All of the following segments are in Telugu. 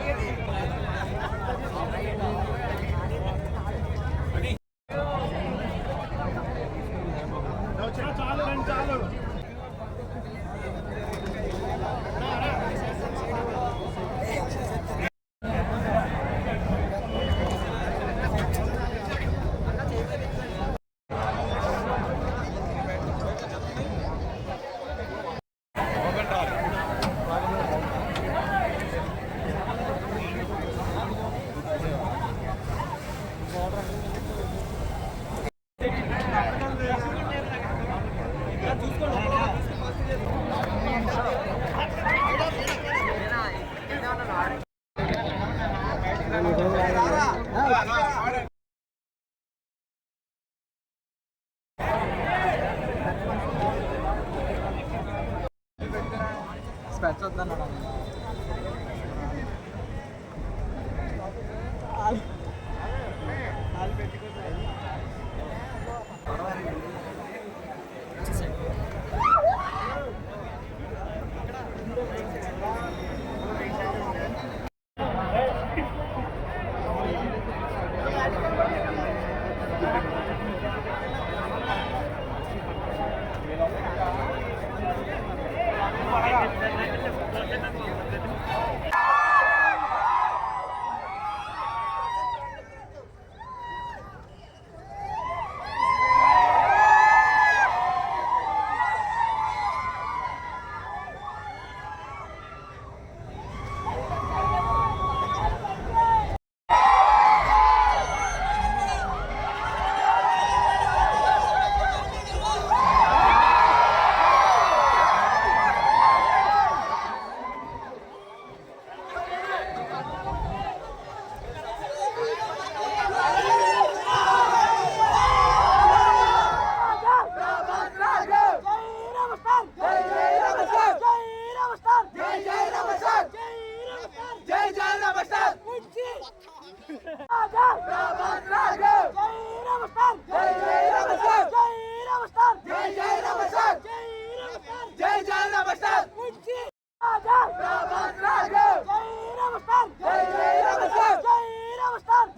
Yeah. पैसा उतना लड़ा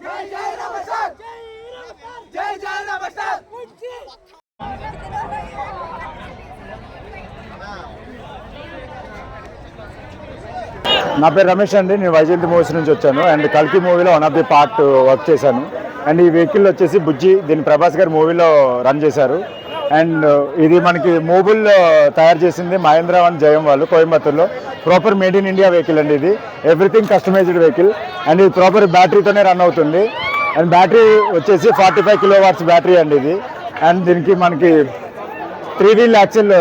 Jai Jai Ram Jai Jai నా పేరు రమేష్ అండి. నేను వైజయంతి మూవీస్ నుంచి వచ్చాను. అండ్ కల్కి మూవీలో one of the part work చేశాను. అండ్ ఈ వెహికల్ వచ్చేసి బుజ్జి దీన్ని ప్రభాస్ గారి మూవీలో రన్ చేశారు. అండ్ uh, ఇది మనకి మోబుల్ uh, తయారు చేసింది మహేంద్ర వన్ జయం వాళ్ళు కోయంబత్తూర్లో. Proper made in India vehicle అండి ఇది. ఎవ్రీథింగ్ కస్టమైజ్డ్ వెహికల్ అండ్ ఇది ప్రాపర్ బ్యాటరీతోనే రన్ అవుతుంది. అండ్ బ్యాటరీ వచ్చేసి forty five kilo watts battery అండి ఇది. అండ్ దీనికి మనకి three wheel actual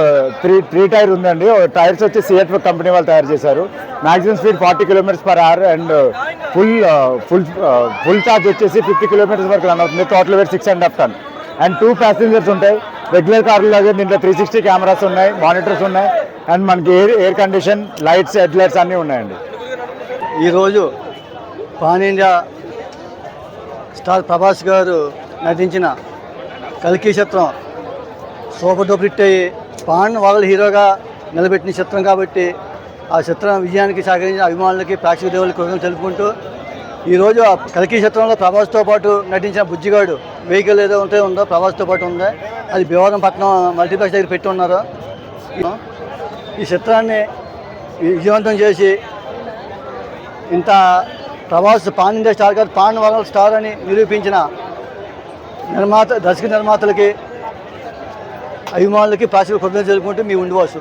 three three tyre ఉందండి. టైర్స్ వచ్చి సిఎట్ కంపెనీ వాళ్ళు తయారు చేశారు. Maximum speed forty kilometres per hour and full full full charge వచ్చేసి ఫిఫ్టీ కిలోమీటర్స్ వరకు రన్ అవుతుంది. Total weight six and half ton and two passengers ఉంటాయి. రెగ్యులర్ కార్లు లాగే దీంట్లో త్రీ సిక్స్టీ కెమెరాస్ ఉన్నాయి మానిటర్స్ ఉన్నాయి. అండ్ మనకి air air condition lights head lights అన్నీ ఉన్నాయండి. ఈరోజు పాన్ ఇండియా స్టార్ ప్రభాస్ గారు నటించిన కల్కి చిత్రం సూపర్ డూపర్ హిట్ అయ్యి పాన్ వాళ్ళ హీరోగా నిలబెట్టిన చిత్రం కాబట్టి ఆ చిత్రం విజయానికి సహకరించిన అభిమానులకి ప్రేక్షక దేవులకి కృతజ్ఞతలు తెలుపుకుంటూ ఈరోజు ఆ కల్కి చిత్రంలో ప్రభాస్తో పాటు నటించిన బుజ్జిగాడు వెహికల్ ఏదో ఉంటే ఉందో ప్రభాస్తో పాటు ఉంది? అది భీవరం పట్నం మల్టీప్లెక్స్ దగ్గర పెట్టి ఉన్నారు. ఈ చిత్రాన్ని విజయవంతం చేసి ఇంత ప్రభాస్ పాన్ ఇండియా స్టార్ కాదు పాన్ వరల్డ్ స్టార్ అని నిరూపించిన నిర్మాత దర్శక నిర్మాతలకి అభిమానులకి ప్రేక్షకులు కృతజ్ఞతలు జరుపుకుంటూ మీ ఉండివాసు